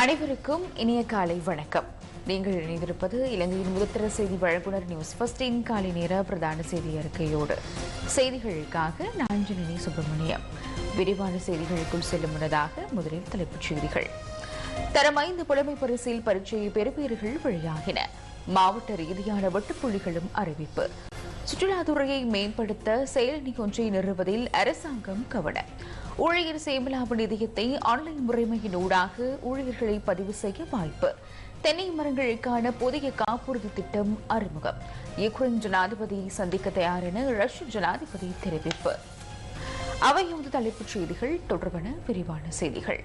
அனைவருக்கும் இனிய காலை வணக்கம். நீங்கள் இணைந்திருப்பது இலங்கையின் முதத்திர செய்தி வழங்குனர் நியூஸ் ஃபர்ஸ்டின் காலை நேர பிரதான செய்தி அறிக்கையோடு. செய்திகளுக்காக நான் ஜனனி சுப்பிரமணியம். விரிவான செய்திகளுக்குள் செல்லும் முன்னதாக முதலில் தலைப்புச் செய்திகள். தரம் ஐந்து புலமை பரிசில் பரீட்சை பெறுபீர்கள் வெளியாகின மாவட்ட ரீதியான வெட்டுப்புள்ளிகளும் அறிவிப்பு. சுற்றுலாத்துறையை மேம்படுத்த செயலணி ஒன்றை நிறுவதில் அரசாங்கம் கவனம். ஊழியர் சேமலாப நிதியத்தை ஆன்லைன் முறைமையினூடாக ஊழியர்களை பதிவு செய்ய வாய்ப்பு. தென்னை மரங்களுக்கான புதிய காப்புறுதி திட்டம் அறிமுகம். யுக்ரைன் ஜனாதிபதியை சந்திக்க தயார் என ரஷ்ய ஜனாதிபதி தெரிவிப்பு. அவையோடு தலைப்புச் செய்திகள் தொடர்பான விரிவான செய்திகள்.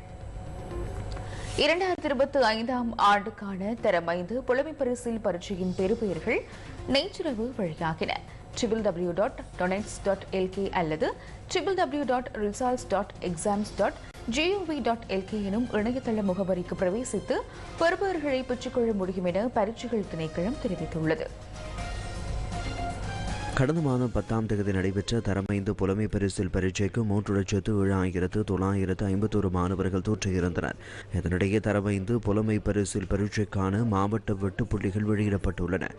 இரண்டாயிரத்தி இருபத்தி ஐந்தாம் ஆண்டுக்கான தரம் ஐந்து புலமை பரிசில் பரீட்சையின் பெறுபெயர்கள் நேற்றிரவு வெளியாகின triple W dot doenets dot LK அல்லது triple W dot results dot exams dot GOV dot LK எனும் இணையதள முகவரிக்கு பிரவேசித்து பெறுபவர்களை பெற்றுக்கொள்ள முடியும் என பரீட்சைகள் திணைக்களம் தெரிவித்துள்ளது. கடந்த மாதம் பத்தாம் தேதி நடைபெற்ற தரமைந்து புலமை பரிசில் பரீட்சைக்கு மூன்று லட்சத்து ஏழாயிரத்து தொள்ளாயிரத்து ஐம்பத்தோரு மாணவர்கள் தோற்றியிருந்தனர். இதனிடையே தரமைந்து புலமை பரிசில் பரீட்சைக்கான மாவட்ட வெட்டுப்புள்ளிகள் வெளியிடப்பட்டுள்ளன.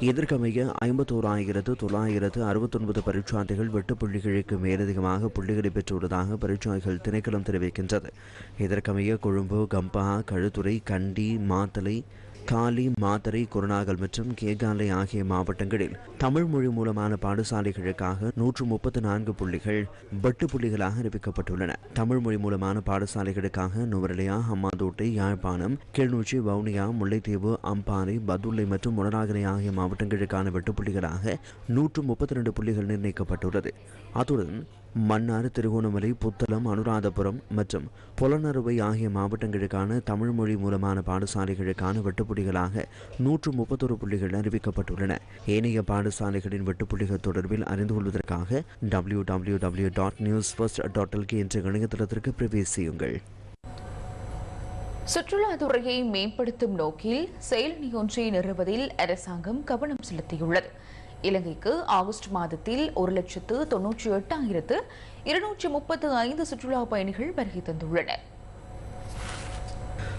இதற்கமைய ஐம்பத்தோராயிரத்து தொள்ளாயிரத்து அறுபத்தொன்பது பரீட்சார்த்திகள் வெட்டுப்புள்ளிகளுக்கு மேலதிகமாக புள்ளிகளை பெற்றுள்ளதாக பரீட்சாய்கள் திணைக்களம் தெரிவிக்கின்றது. இதற்கமைய கொழும்பு கம்பா கழுத்துறை கண்டி மாத்தலை காலி மாத்தரை குருநாகல் மற்றும் கேகாலை ஆகிய மாவட்டங்களில் தமிழ் மொழி மூலமான பாடசாலைகளுக்காக நூற்று முப்பத்து நான்கு புள்ளிகள் பட்டு புள்ளிகளாக அறிவிக்கப்பட்டுள்ளன. தமிழ் மொழி மூலமான பாடசாலைகளுக்காக நுவரலியா அம்மாதோட்டை யாழ்ப்பாணம் கிளிநொச்சி வவுனியா முல்லைத்தீவு அம்பாறை பதுளை மற்றும் முனராகலை ஆகிய மாவட்டங்களுக்கான வெட்டுப்புள்ளிகளாக நூற்று முப்பத்தி ரெண்டு புள்ளிகள் நிர்ணயிக்கப்பட்டுள்ளது. அத்துடன் மன்னார் திருகோணமலை புத்தளம் அனுராதபுரம் மற்றும் புலனறுவை ஆகிய மாவட்டங்களுக்கான தமிழ் மொழி மூலமான பாடசாலைகளுக்கான வெட்டுப்புள்ளிகளாக நூற்று முப்பத்தொரு புள்ளிகள் அறிவிக்கப்பட்டுள்ளன. ஏனைய பாடசாலைகளின் வெட்டுப்புள்ளிகள் தொடர்பில் அறிந்து கொள்வதற்காக W W W dot news first dot LK என்ற இணையதளத்திற்கு பிரவேசியுங்கள். சுற்றுலாத்துறையை மேம்படுத்தும் நோக்கில் செயலணி ஒன்றை நிறுவதில் அரசாங்கம் கவனம் செலுத்தியுள்ளது. இலங்கைக்கு ஆகஸ்ட் மாதத்தில் ஒரு லட்சத்து தொன்னூற்றி எட்டாயிரத்து இருநூற்றி முப்பத்து ஐந்து சுற்றுலா பயணிகள் வருகை தந்துள்ளனர்.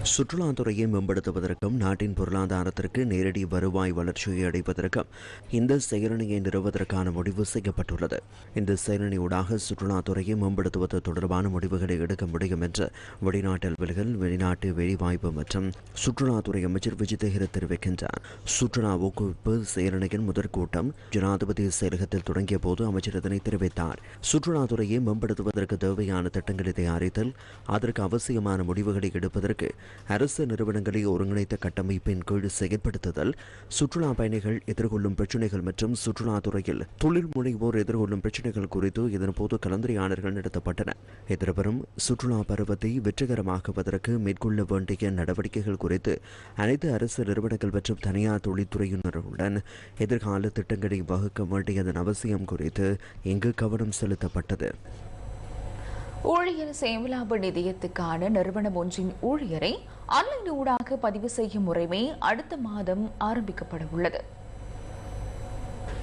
சுற்றுலாத்துறையை மேம்படுத்துவதற்கும் நாட்டின் பொருளாதாரத்திற்கு நேரடி வருவாய் வளர்ச்சியை அடைவதற்கும் இந்த செயலணியை நிறுவுவதற்கான முடிவு செய்யப்பட்டுள்ளது. இந்த செயலணியூடாக சுற்றுலாத்துறையை மேம்படுத்துவது தொடர்பான முடிவுகளை எடுக்க முடியும் என்று வெளிநாட்டு அலுவல்கள் வெளிநாட்டு வேலைவாய்ப்பு மற்றும் சுற்றுலாத்துறை அமைச்சர் விஜிதேகர தெரிவிக்கின்றார். சுற்றுலா ஊக்குவிப்பு செயலணியின் முதற் கூட்டம் ஜனாதிபதி செயலகத்தில் தொடங்கிய போது அமைச்சர் இதனை தெரிவித்தார். சுற்றுலாத்துறையை மேம்படுத்துவதற்கு தேவையான திட்டங்களை தயாரித்தல் அதற்கு அவசியமான முடிவுகளை எடுப்பதற்கு அரசு நிறுவனங்களை ஒருங்கிணைத்த கட்டமைப்பின் கீழ் செயற்படுத்துதல் சுற்றுலா பயணிகள் எதிர்கொள்ளும் பிரச்சினைகள் மற்றும் சுற்றுலாத்துறையில் தொழில் முனைவோர் எதிர்கொள்ளும் பிரச்சினைகள் குறித்து இதன்போது கலந்துரையாடல்கள் நடத்தப்பட்டன. எதிர்வரும் சுற்றுலா பருவத்தை வெற்றிகரமாக்குவதற்கு மேற்கொள்ள வேண்டிய நடவடிக்கைகள் குறித்து அனைத்து அரசு நிறுவனங்கள் மற்றும் தனியார் தொழில்துறையினருடன் எதிர்கால திட்டங்களை வகுக்க வேண்டியதன் அவசியம் குறித்து இங்கு கவனம் செலுத்தப்பட்டது. ஊழியர் சேமலாப நிதியத்துக்கான நிறுவனம் ஒன்றின் ஊழியரை ஆன்லைன் ஊடாக பதிவு செய்யும் முறைமை அடுத்த மாதம் ஆரம்பிக்கப்பட உள்ளது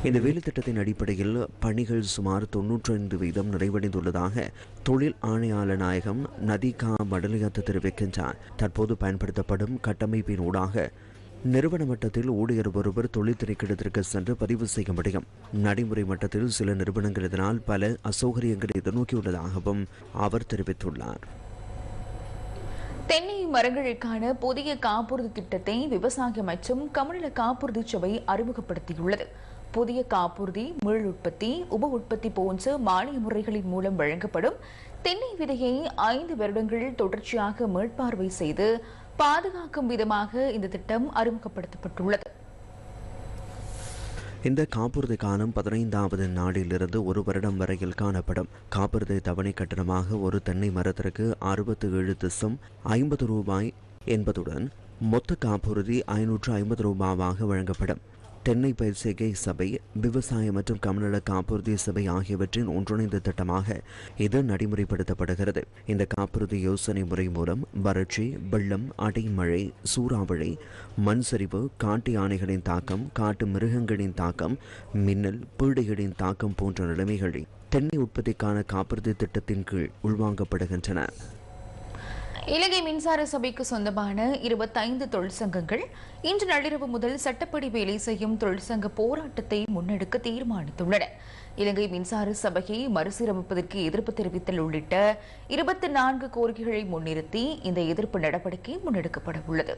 இந்த வேலைத்திட்டத்தின் அடிப்படையில் பணிகள் சுமார் தொன்னூற்றி ஐந்து வீதம் நிறைவடைந்துள்ளதாக தொழில் ஆணையாளர் நாயகம் நதிகா மடலியாத்து தெரிவிக்கின்றார். தற்போது பயன்படுத்தப்படும் கட்டமைப்பின் ஊடாக நிறுவன மட்டத்தில் ஊழியர் ஒருவர் தொழில் திணைக்களத்திற்கு சென்று பதிவு செய்ய முடியும். நடைமுறை மட்டத்தில் சில நிறுவனங்கள் இதனால் பல அசௌகரியங்களை எதிர்நோக்கியுள்ளதாகவும் அவர் தெரிவித்துள்ளார். தென்னை மரங்களுக்கான புதிய காப்புறுதி திட்டத்தை விவசாய மற்றும் கமநல காப்புறுதி சபை அறிமுகப்படுத்தியுள்ளது. புதிய காப்புறுதி மீள் உற்பத்தி உப உற்பத்தி போன்ற மானிய முறைகளின் மூலம் வழங்கப்படும். தென்னை விதையை ஐந்து வருடங்கள் தொடர்ச்சியாக மேற்பார்வை செய்து பாதுகாக்கும் விதமாக இந்த திட்டம் அறிமுகப்படுத்தப்பட்டுள்ளது. இந்த காப்புறுதி காலம் பதினைந்தாவது நாளிலிருந்து ஒரு வருடம் வரையில் காணப்படும். காப்புறுதி தவணை கட்டணமாக ஒரு தென்னை மரத்திற்கு அறுபத்து ஏழு திசம் ஐம்பது ரூபாய் என்பதுடன் மொத்த காப்புறுதி ஐநூற்று ஐம்பது ரூபாவாக வழங்கப்படும். தென்னை பயிர் செய்கை சபை விவசாய மற்றும் கமநல காப்புறுதி சபை ஆகியவற்றின் ஒன்றிணைந்த திட்டமாக இது நடைமுறைப்படுத்தப்படுகிறது. இந்த காப்புறுதி யோசனை முறை மூலம் வறட்சி வெள்ளம் அடைமழை சூறாவளி மண் சரிவு காட்டு யானைகளின் தாக்கம் காட்டு மிருகங்களின் தாக்கம் மின்னல் பீடைகளின் தாக்கம் போன்ற நிலைமைகளில் தென்னை உற்பத்திக்கான காப்புறுதி திட்டத்தின் கீழ் உள்வாங்கப்படுகின்றன. இலங்கை மின்சார சபைக்கு சொந்தமான இருபத்தைந்து தொழிற்சங்கங்கள் இன்று நள்ளிரவு முதல் சட்டப்படி வேலை செய்யும் தொழிற்சங்க போராட்டத்தை முன்னெடுக்க தீர்மானித்துள்ளன. இலங்கை மின்சார சபையை மறுசீரமைப்பதற்கு எதிர்ப்பு தெரிவித்தல் உள்ளிட்ட இருபத்தி நான்கு கோரிக்கைகளை முன்னிறுத்தி இந்த எதிர்ப்பு நடவடிக்கை முன்னெடுக்கப்பட உள்ளது.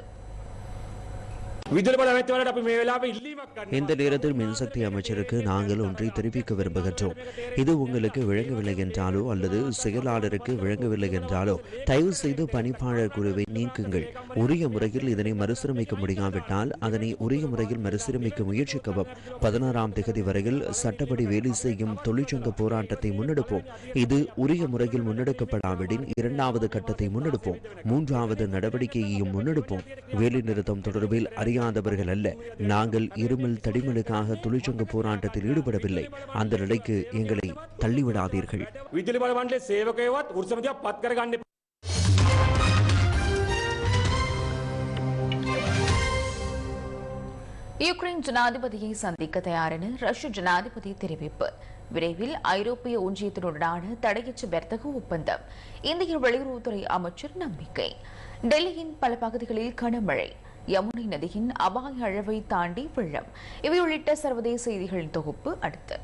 இந்த நேரத்தில் மின்சக்தி அமைச்சருக்கு நாங்கள் ஒன்றை தெரிவிக்க விரும்புகின்றோம். இது உங்களுக்கு விளங்கவில்லை என்றாலோ அல்லது செயலாளருக்கு விளங்கவில்லை என்றாலோ தயவு செய்து பணிப்பாளர் குழுவை நீக்குங்கள். உரிய முறையில் இதனை மறுசீரமைக்க முடியாவிட்டால் அதனை உரிய முறையில் மறுசீரமைக்க முயற்சிக்கவும். பதினாறாம் திகதி வரையில் சட்டப்படி வேலை செய்யும் தொழிற்சங்க போராட்டத்தை முன்னெடுப்போம். இது உரிய முறையில் முன்னெடுக்கப்படாவிடின் இரண்டாவது கட்டத்தை முன்னெடுப்போம். மூன்றாவது நடவடிக்கையையும் முன்னெடுப்போம். வேலை நிறுத்தம் தொடர்பில் முடியாதவர்கள் அல்ல. நாங்கள் இருமல் தடிமலுக்காக தொழிற்சங்க போராட்டத்தில் ஈடுபடவில்லை. அந்த நிலைக்கு எங்களை தள்ளிவிடாதீர்கள். யுக்ரைன் ஜனாதிபதியை சந்திக்க தயாரென ரஷ்ய ஜனாதிபதி தெரிவிப்பு. விரைவில் ஐரோப்பிய ஒன்றியத்தினுடனான தடையற்ற வர்த்தக ஒப்பந்தம். இந்திய வெளியுறவுத்துறை அமைச்சர் நம்பிக்கை. டெல்லியின் பல பகுதிகளில் கனமழை. யமுனை நதியின் அபாய அளவை தாண்டி வெள்ளம் இவை உள்ளிட்ட சர்வதேச செய்திகளின் தொகுப்பு அடுத்து.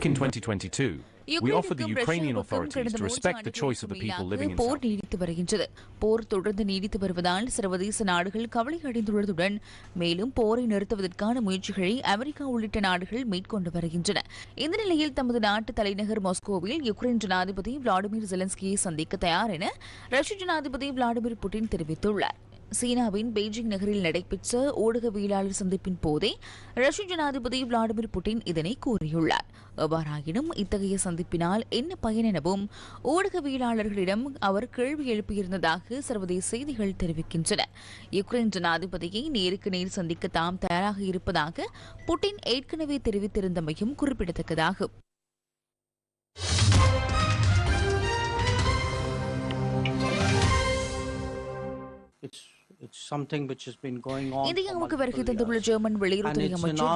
In 2022, we offer the Ukrainian authorities to respect the choice of the people living in போர். நீடித்து வருகின்றது. போர் தொடர்ந்து நீடித்து வருவதால் சர்வதேச நாடுகள் கவலை அடைந்துள்ளதுடன் மேலும் போரை நிறுத்துவதற்கான முயற்சிகளை அமெரிக்கா உள்ளிட்ட நாடுகள் மேற்கொண்டு வருகின்றன. இந்த நிலையில் தமது நாட்டு தலைநகர் மாஸ்கோவில் யுக்ரைன் ஜனாதிபதி விளாடிமிர் ஜெலன்ஸ்கியை சந்திக்க தயார் என ரஷ்ய ஜனாதிபதி விளாடிமிர் புட்டின் தெரிவித்துள்ளார். சீனாவின் பெய்ஜிங் நகரில் நடைபெற்ற ஊடகவியலாளர் சந்திப்பின் போதே ரஷ்ய ஜனாதிபதி விளாடிமிர் புட்டின் இதனை கூறியுள்ளார். எவ்வாறாயினும் இத்தகைய சந்திப்பினால் என்ன பயன் எனவும் ஊடகவியலாளர்களிடம் அவர் கேள்வி எழுப்பியிருந்ததாக சர்வதேச செய்திகள் தெரிவிக்கின்றன. யுக்ரைன் ஜனாதிபதியை நேருக்கு நேர் சந்திக்க தாம் தயாராக இருப்பதாக புட்டின் ஏற்கனவே தெரிவித்திருந்தமையும் குறிப்பிடத்தக்கதாகும். It's it's something which has been going on. for இந்தியாவுக்கு வருகை தந்துள்ள. ஜெர்மன் வெளியுறவுத்துறை அமைச்சர்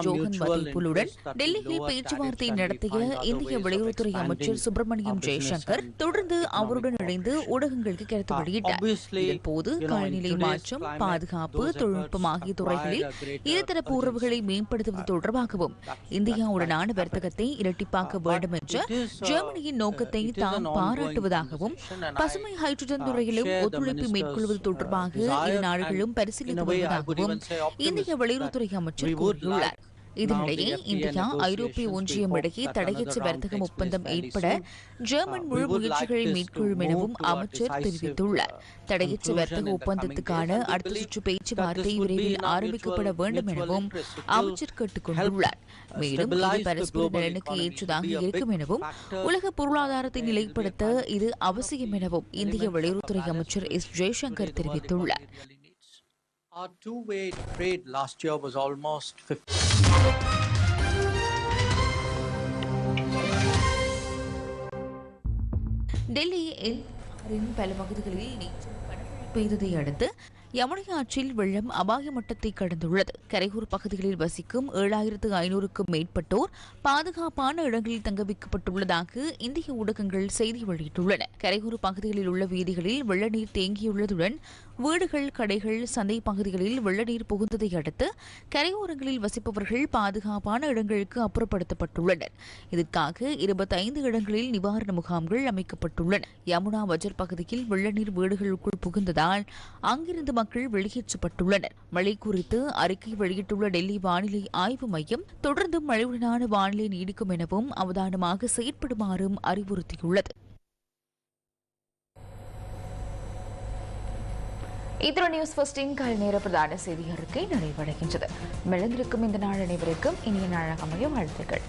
that we டெல்லியில் பேச்சுவார்த்தை நடத்திய இந்திய வெளியுறவுத்துறை அமைச்சர் சுப்பிரமணியம் ஜெய்சங்கர் தொடர்ந்து அவருடன் இணைந்து. ஊடகங்களுக்கு கருத்து Uh, வெளியிட்டார் போது காலநிலை மாற்றம் பாதுகாப்பு தொழில்நுட்பம் ஆகிய துறைகளில் இருதரப்பு. உறவுகளை மேம்படுத்துவது தொடர்பாகவும் இந்தியாவுடனான. வர்த்தகத்தை இரட்டிப்பாக்க Uh, வேண்டும் என்ற uh, ஜெர்மனியின் நோக்கத்தை uh, தாம் பாராட்டுவதாகவும் பசுமை ஹைட்ரஜன் uh, துறையிலும் ஒத்துழைப்பு மேற்கொள்வது uh, தொடர்பாக இரு and பரிசீலித்து வருவதாகவும் இந்திய வெளியுறவுத்துறை அமைச்சர் கூறியுள்ளார் இதனிடையே இந்தியா ஐரோப்பிய ஒன்றியம் இடையே தடையற்ற another round வர்த்தக takes ஒப்பந்தம் ஏற்பட. ஜெர்மன் Uh, முழு முயற்சிகளை மேற்கொள்ளும் எனவும் அமைச்சர் தெரிவித்துள்ளார் uh, தடையற்ற வர்த்தக ஒப்பந்தத்துக்கான அடுத்த சுற்று பேச்சுவார்த்தை விரைவில் ஆரம்பிக்கப்பட வேண்டும் எனவும் அமைச்சர் கேட்டுக்கொண்டுள்ளார் uh, மேலும் இது பரஸ்பர நலனுக்கு. ஏற்றதாக இருக்கும் எனவும் உலக பொருளாதாரத்தை நிலைப்படுத்த இது அவசியம் எனவும் இந்திய வெளியுறவுத்துறை அமைச்சர் எஸ் ஜெய்சங்கர் தெரிவித்துள்ளார். Our two-way trade last year was almost 50. டெல்லியில் ஆறின் பல பகுதிகளில் நேற்று கனமழை பெய்ததை அடுத்து யமுனை ஆற்றில் வெள்ளம் அபாய மட்டத்தை கடந்துள்ளது. கரையூர் பகுதிகளில் வசிக்கும் ஏழாயிரத்து ஐநூறுக்கும் மேற்பட்டோர் பாதுகாப்பான இடங்களில் தங்க வைக்கப்பட்டுள்ளதாக இந்திய ஊடகங்கள் செய்தி வெளியிட்டுள்ளன. கரையூர் பகுதிகளில் உள்ள வீதிகளில் வெள்ள நீர் தேங்கியுள்ளதுடன் வீடுகள் கடைகள் சந்தை பகுதிகளில் வெள்ள நீர் புகுந்ததை அடுத்து கரையோரங்களில் வசிப்பவர்கள் பாதுகாப்பான இடங்களுக்கு அப்புறப்படுத்தப்பட்டுள்ளனர். இதற்காக இருபத்தைந்து இடங்களில் நிவாரண முகாம்கள் அமைக்கப்பட்டுள்ளன. யமுனா வஜர் பகுதியில் வெள்ள நீர் வீடுகளுக்குள் புகுந்ததால் அங்கிருந்து மக்கள் வெளியேற்றப்பட்டுள்ளனர். மழை குறித்து அறிக்கை வெளியிட்டுள்ள டெல்லி வானிலை ஆய்வு மையம் தொடர்ந்து மழையுடனான வானிலை நீடிக்கும் எனவும் அவதானமாக செயற்படுமாறும் அறிவுறுத்தியுள்ளது. இத்துடன் நியூஸ் ஃபர்ஸ்டின் காலை நேர பிரதான செய்தி அறிக்கை நிறைவடைகின்றது. மிளந்திருக்கும் இந்த நாள் அனைவருக்கும் இனிய நாளாக அமையும் வாழ்த்துக்கள்.